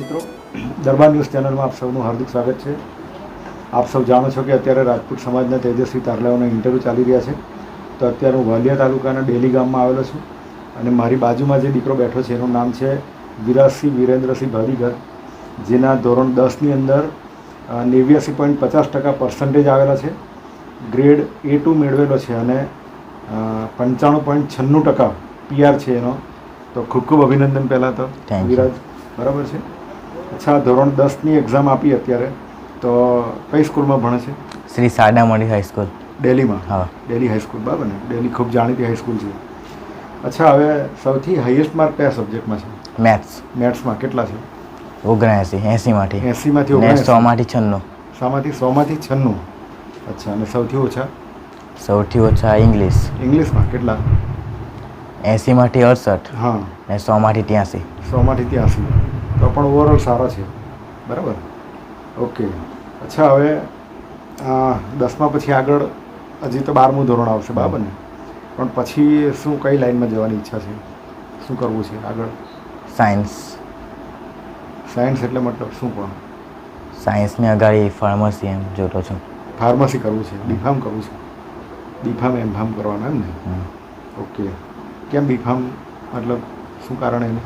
મિત્રો. દરબાર ન્યૂઝ ચેનલમાં આપ સૌનું હાર્દિક સ્વાગત છે. આપ સૌ જાણો છો કે અત્યારે રાજપૂત સમાજના તેજસ્વી તારલાઓના ઇન્ટરવ્યૂ ચાલી રહ્યા છે. તો અત્યારે હું વાલિયા તાલુકાના ડેલી ગામમાં આવેલો છું અને મારી બાજુમાં જે દીકરો બેઠો છે એનું નામ છે વિરાજસિંહ વિરેન્દ્રસિંહ ભાદીગર જેના ધોરણ દસની અંદર નેવ્યાસી પોઈન્ટ પચાસ ટકા પર્સન્ટેજ આવેલા છે. ગ્રેડ એ ટુ મેળવેલો છે અને પંચાણું પોઈન્ટ છન્નું ટકા પીઆર છે એનો. તો ખૂબ ખૂબ અભિનંદન પહેલાં તો. વિરાજ બરાબર છે? અચ્છા ધોરણ દસની એક્ઝામ આપી અત્યારે. તો કઈ સ્કૂલમાં ભણે છે? શ્રી સાડામણી હાઈસ્કૂલ ડેલીમાં? હા. ડેલી હાઈસ્કૂલ બરાબર ને? ડેલી ખૂબ જાણીતી હાઈસ્કૂલ છે. અચ્છા હવે સૌથી હાઈએસ્ટ માર્ક કયા સબ્જેક્ટમાં છે? મેથ્સ મેથ્સમાં કેટલા છે? ઓગણએંસી એંસીમાંથી એંસીમાંથી ને ઓગણએંસી સોમાંથી છન્નું. સામાંથી સોમાંથી છન્નું. અચ્છા અને સૌથી ઓછા? સૌથી ઓછા ઇંગ્લિશ ઇંગ્લિશમાં કેટલા? એંસીમાંથી અડસઠ. હા. ને સોમાંથી ત્યાંસી. સોમાંથી ત્યાંસી. તો પણ ઓવરઓલ સારા છે. બરાબર? ઓકે અચ્છા હવે દસમા પછી આગળ હજી તો બારમું ધોરણ આવશે બરાબર ને? પણ પછી શું કઈ લાઈનમાં જવાની ઈચ્છા છે? શું કરવું છે આગળ? સાયન્સ સાયન્સ એટલે મતલબ શું પણ? સાયન્સની અગાડી ફાર્મસી એમ જોતો છું. ફાર્મસી કરવું છે? બીફામ કરવું છે? બીફામ એમ ફામ કરવાના એમ ને. ઓકે કેમ બીફામ મતલબ શું કારણ એનું?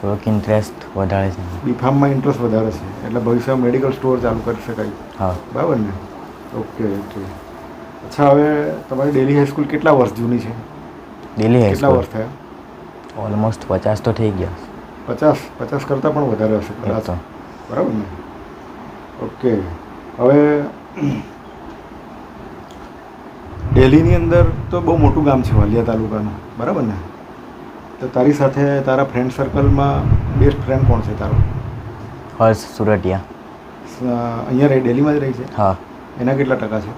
થોડોક ઇન્ટરેસ્ટ વધારે છે. બીફામમાં ઇન્ટરેસ્ટ વધારે છે. એટલે ભવિષ્યમાં મેડિકલ સ્ટોર ચાલુ કરી શકાય. હા. બરાબર ને? ઓકે ઓકે અચ્છા હવે તમારી ડેલી હાઈસ્કૂલ કેટલા વર્ષ જૂની છે? દિલ્હી કેટલા વર્ષ થયા? ઓલમોસ્ટ પચાસ તો થઈ ગયા. પચાસ? પચાસ કરતાં પણ વધારે હશે કદાચ. બરાબર ને? ઓકે હવે ડેલીની અંદર તો બહુ મોટું ગામ છે વાલિયા તાલુકાનું. બરાબર ને? તો તારી સાથે તારા ફ્રેન્ડ સર્કલમાં બેસ્ટ ફ્રેન્ડ કોણ છે તારો? હર્ષ સુરટિયા. અહીંયા રહી ડેલીમાં જ રહી છે? હા. એના કેટલા ટકા છે?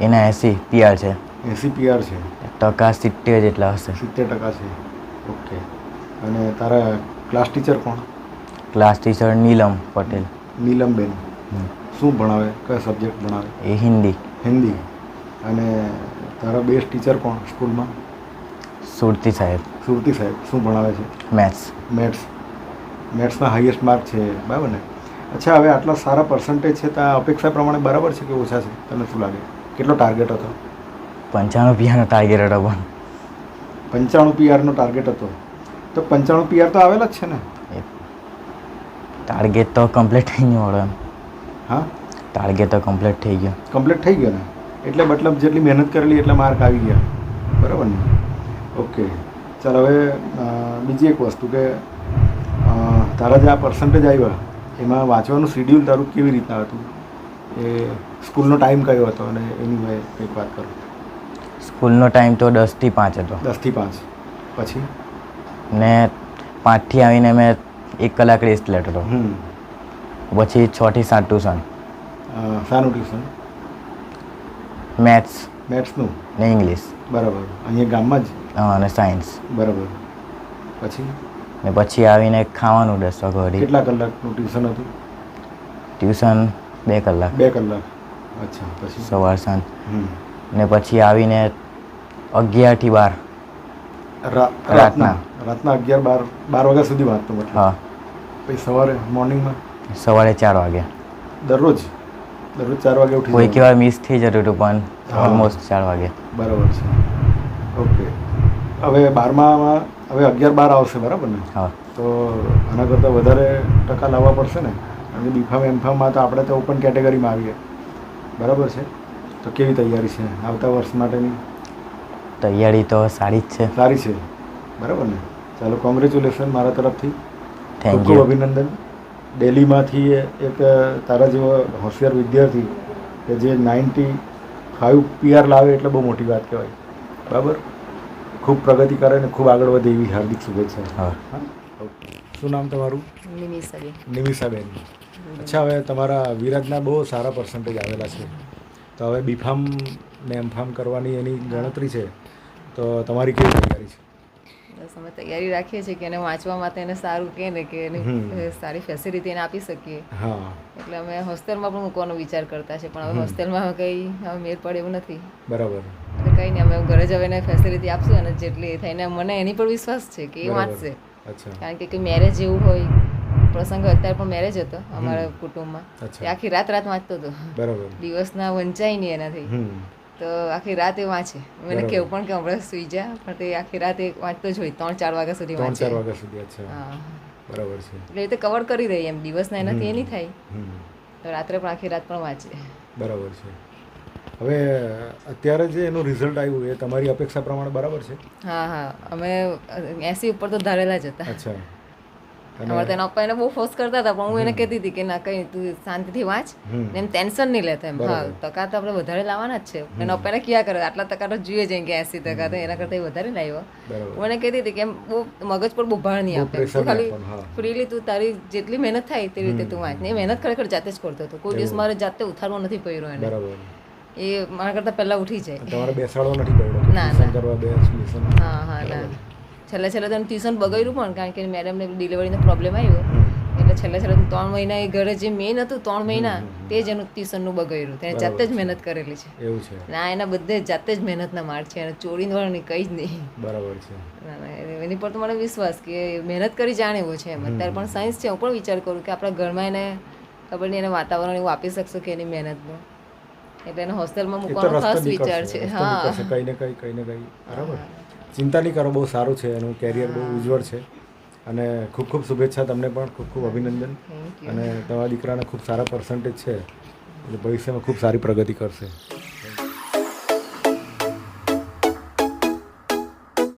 એના એસી પીઆર છે. એસી પીઆર છે? ટકા સિત્તેર જેટલા હશે. સિત્તેર ટકા છે. ઓકે. અને તારા ક્લાસ ટીચર કોણ? Class teacher Neelam Patel. Neelamben શું ભણાવે? કયા સબ્જેક્ટ ભણાવે? એ હિન્દી. હિન્દી. અને તારા બેસ્ટ ટીચર કોણ સ્કૂલમાં સુરતી સાહેબ. સુરતી સાહેબ શું ભણાવે છે? મેથ્સ. મેથ્સ. મેથ્સમાં હાઈએસ્ટ માર્ક છે બરાબર ને? અચ્છા હવે આટલા સારા પર્સન્ટેજ છે તો આ અપેક્ષા પ્રમાણે બરાબર છે કે ઓછા છે? તને શું લાગે? કેટલો ટાર્ગેટ હતો? પંચાણું પીઆરનો ટાર્ગેટ હતો પણ. પંચાણું પીઆરનો ટાર્ગેટ હતો. તો પંચાણું પીઆર તો આવેલા જ છે ને? ટાર્ગેટ તો કમ્પ્લીટ થઈ ગયો એમ. હા? ટાર્ગેટ તો કમ્પ્લીટ થઈ ગયો. કમ્પ્લીટ થઈ ગયો ને? એટલે મતલબ જેટલી મહેનત કરેલી એટલા માર્ક આવી ગયા. બરાબર ને? ઓકે. ચાલ હવે બીજી એક વસ્તુ કે તારા જે આ પર્સન્ટેજ આવ્યા એમાં વાંચવાનું શિડ્યુલ તારું કેવી રીતના હતું? એ સ્કૂલનો ટાઈમ કયો હતો? અને એની મેં કંઈક વાત કરું. સ્કૂલનો ટાઈમ તો દસથી પાંચ હતો. દસથી પાંચ. પછી? ને પાંચથી આવીને મેં એક કલાક રેસ્ટ લેતો હતો. પછી છથી સાત ટ્યુશન સારું ટ્યુશન મેથ્સ મેથ્સનું? ને ઇંગ્લિશ. બરાબર. અહીંયા ગામમાં જ? અને સાયન્સ. બરાબર. પછી? ને પછી આવીને ખાવાનું દસ વાગે વળી કેટલા કલાકનું ટ્યુશન હતું? ટ્યુશન બે કલાક. બે કલાક. અચ્છા પછી? સવાર સાંજ. ને પછી આવીને અગિયારથી બાર. રાતના? રાતના. અગિયાર બાર બાર વાગ્યા સુધી વાંચતો હા. પછી સવારે મોર્નિંગમાં સવારે ચાર વાગ્યા. દરરોજ? દરરોજ ચાર વાગે ઉઠી કોઈક. વાર મિસ થઈ જતું હતું પણ. ઓલમોસ્ટ ચાર વાગે. બરાબર છે. ઓકે હવે બારમામાં હવે અગિયાર બાર આવશે બરાબર ને? હા. તો આના કરતાં વધારે ટકા લાવવા પડશે ને? અને બીફામ એમફામમાં તો આપણે તો ઓપન કેટેગરીમાં આવીએ. બરાબર છે? તો કેવી તૈયારી છે આવતા વર્ષ માટેની? તૈયારી તો સારી જ છે. સારી છે. બરાબર ને? ચાલો કોંગ્રેચ્યુલેશન મારા તરફથી. ખૂબ થેન્ક ખૂબ યુ અભિનંદન. દિલ્હીમાંથી એક તારા જેવો હોશિયાર વિદ્યાર્થી કે જે નાઇન્ટી ફાઇવ પીઆર લાવે એટલે બહુ મોટી વાત કહેવાય. બરાબર? ખૂબ પ્રગતિ કરે અને ખૂબ આગળ વધે એવી હાર્દિક શુભેચ્છા હા. હા? ઓકે. શું નામ તમારું? નિમિષાબેન નિમિષાબેન. અચ્છા હવે તમારા વિરાજના બહુ સારા પર્સન્ટેજ આવેલા છે. તો હવે બીફામ ને એમફામ કરવાની એની ગણતરી છે. તો તમારી કેવી તૈયારી છે? બસ અમે તૈયારી રાખીએ છીએ કે એને વાંચવા માટે એને સારું કે ને કે એની સારી ફેસિલિટી એને આપી શકીએ. એટલે અમે હોસ્ટેલમાં પણ મૂકવાનો વિચાર કરતા છે પણ હવે હોસ્ટેલમાં કઈ હવે મેળ પડે એવું નથી. બરાબર. એટલે કંઈ નહીં અમે ઘરે જ હવે એને ફેસિલિટી આપશું અને જેટલી એ થઈને મને એની પર વિશ્વાસ છે કે એ વાંચશે. કારણ કે કંઈ મેરેજ એવું હોય પ્રસંગ અત્યારે પણ મેરેજ હતો અમારા કુટુંબમાં. આખી રાત રાત વાંચતો હતો. બરાબર. દિવસના વંચાય નહીં એનાથી. તો આખી રાત એ વાંચે મને. કેવું પણ કે હમણાં સુઈ જા પણ તે આખી રાત એ વાંચતો જ હોય ત્રણ ચાર વાગ્યા સુધી ત્રણ વાંચે ચાર વાગ્યા સુધી અચ્છા. હા. બરાબર છે. એટલે એ તો કવર કરી રહી એમ દિવસના એનાથી એ નહીં થાય. તો રાત્રે પણ આખી રાત પણ વાંચે. બરાબર છે. હવે અત્યારે જે એનું રિઝલ્ટ આવ્યું એ તમારી અપેક્ષા પ્રમાણે બરાબર છે? હા હા. અમે એસી ઉપર તો ધારેલા જ હતા. અચ્છા. અમારે તેના પપ્પા એને બહુ ફોર્સ કરતા હતા પણ હું એને કહેતી હતી કે ના કઈ તું શાંતિથી વાંચ. ને એમ ટેન્શન નહીં લેતા એમ. હા તકા ટકા તો આપણે વધારે લાવવાના જ છે. એના પપ્પાને ક્યાં કરે? આટલા ટકા તો જોઈએ જાય કે એસી ટકા તો એના કરતાં વધારે લાવ્યો હું એને કહેતી હતી કે એમ બહુ મગજ પર બહુ ભાર નહીં આપે. તું ખાલી. ફ્રીલી તું તારી જેટલી મહેનત થાય તે રીતે તું વાંચ. ને મહેનત ખરેખર જાતે જ કરતો હતો. કોઈ દિવસ મારે જાતે ઉઠાડવો નથી પડ્યો એને. એ મારા કરતાં પહેલાં ઉઠી જાય. તમારે બેસાડવો નથી પડ્યો. ના, ટ્યુશન હા હા ના. છેલ્લે છેલ્લે તો ટ્યુશન બગડ્યું પણ કારણ કે મેડમને ડિલિવરીનો પ્રોબ્લેમ આવ્યો. એટલે છેલ્લે છેલ્લા ત્રણ મહિના એ ઘરે જે મેઇન હતું ત્રણ મહિના તે જ એનું ટ્યુશનનું બગાડ્યું. તેને જાતે જ મહેનત કરેલી છે. એવું છે. ના એના બધે જાતે જ મહેનતના માર્ક છે. અને ચોરી વાળાની કંઈ જ નહીં. બરાબર છે. ના, ના, એની પર તો મને વિશ્વાસ કે મહેનત કરી જાણે એવો છે એમ. અત્યારે પણ સાયન્સ છે. હું પણ વિચાર કરું કે આપણા ઘરમાં એને ખબર નહીં એને વાતાવરણ એવું આપી શકશો કે એની મહેનતનું? એટલે એને હોસ્ટેલમાં મૂકવાનો ખાસ વિચાર છે. હા. કંઈ ને કંઈ કંઈ ને કંઈ. બરાબર. ચિંતા નહીં કરો બહુ સારું છે એનું કેરિયર બહુ ઉજ્જવળ છે. અને ખૂબ ખૂબ શુભેચ્છા તમને પણ ખૂબ ખૂબ અભિનંદન. અને તમારા દીકરાને ખૂબ સારા પર્સન્ટેજ છે. એટલે ભવિષ્યમાં ખૂબ સારી પ્રગતિ કરશે.